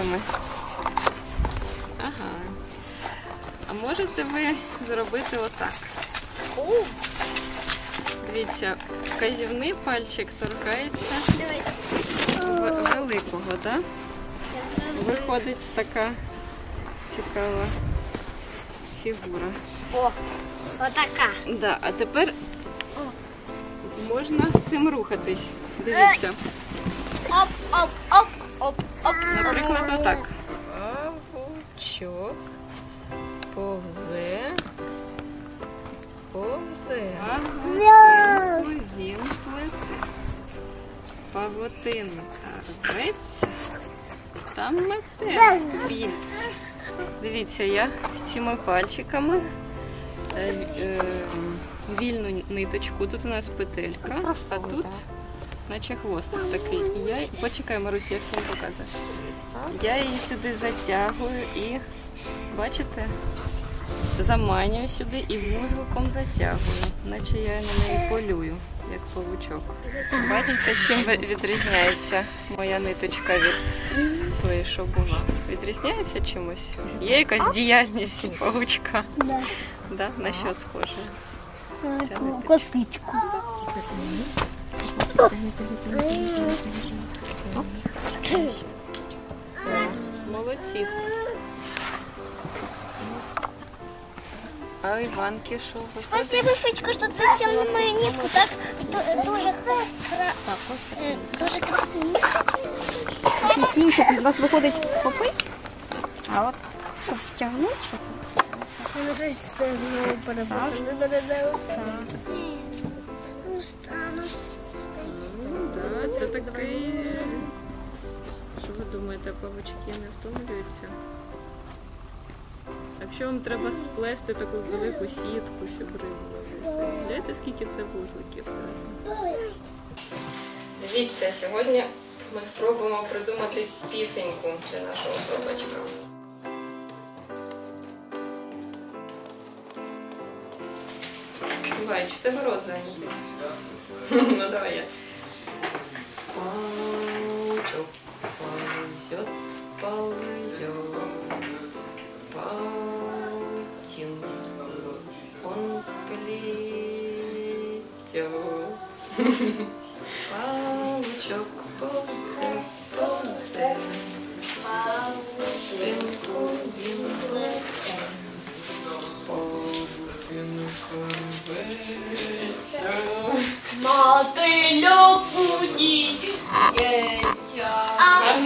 пальчиками. Ага. А можете ви зробити отак? Дивіться, вказівний пальчик торкається великого, так? Виходить така цікава фігура. О, отака. Да, а тепер можна з цим рухатись. Дивіться. Оп, оп, оп, оп, оп. Наприклад, отак. Павучок повзе. Повзе. Павутинку він плете. Павутинка рветься. Там мете вільце. Дивіться, я цими пальчиками е, е, вільну ниточку. Тут у нас петелька, а тут наче хвостик такий. І я почекай, Марусь, я всім показую. Я її сюди затягую і бачите, заманюю сюди і вузликом затягую, наче я на неї полюю, як павучок. Бачите, чим відрізняється моя ниточка від тої, що була? Відрізняється чимось? Є якась діяльність павучка? Да. Да? На що схоже? Ця ниточка. Косичку. Молодці. А Іванки що виходить? Спасибо, Федька, що ти сів на мою нитку. Так ду- дуже кра- е, дуже красиво. Інше у нас виходить попить, а от щоб втягнути, щоб Воно щось Це такий. Що ви думаєте, павучки не втомлюються? Якщо вам треба сплести таку велику сітку, щоб рибу. Гляньте, скільки це вузликів. Дивіться, сьогодні ми спробуємо придумати пісеньку для нашого пробачка. Співай, чи тебе рот зайнятий? Ну давай я. Паучок ползет, ползет, паутину он плетет. Паучок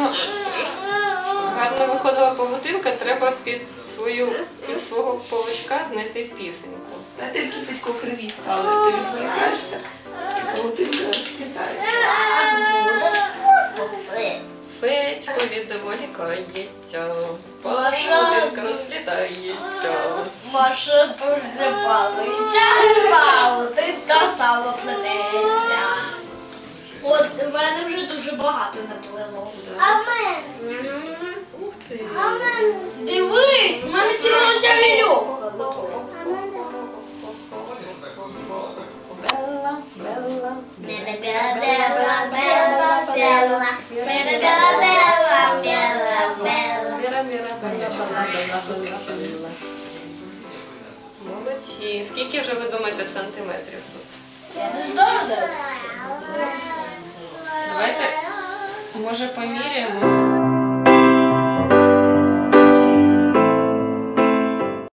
Гарно, гарно виходила павутинка, треба під свою під свого павучка знайти пісеньку. А тільки Федько криві стали, ти відволікаєшся, і павутинка розплітається. Федько відволікається, Маша. павутинка розплітається. Маша тут не балується, павути та само плететься. Мене вже дуже багато наплилося. А мене? Ух ти! Дивись, у мене ціла ця вільовка наплила. Белла, Белла, Міра, Міра, Белла, Белла, Белла, Белла, Белла. Молодці. Скільки вже ви думаєте сантиметрів тут? Я не знаю, де. Давайте, може, поміряємо.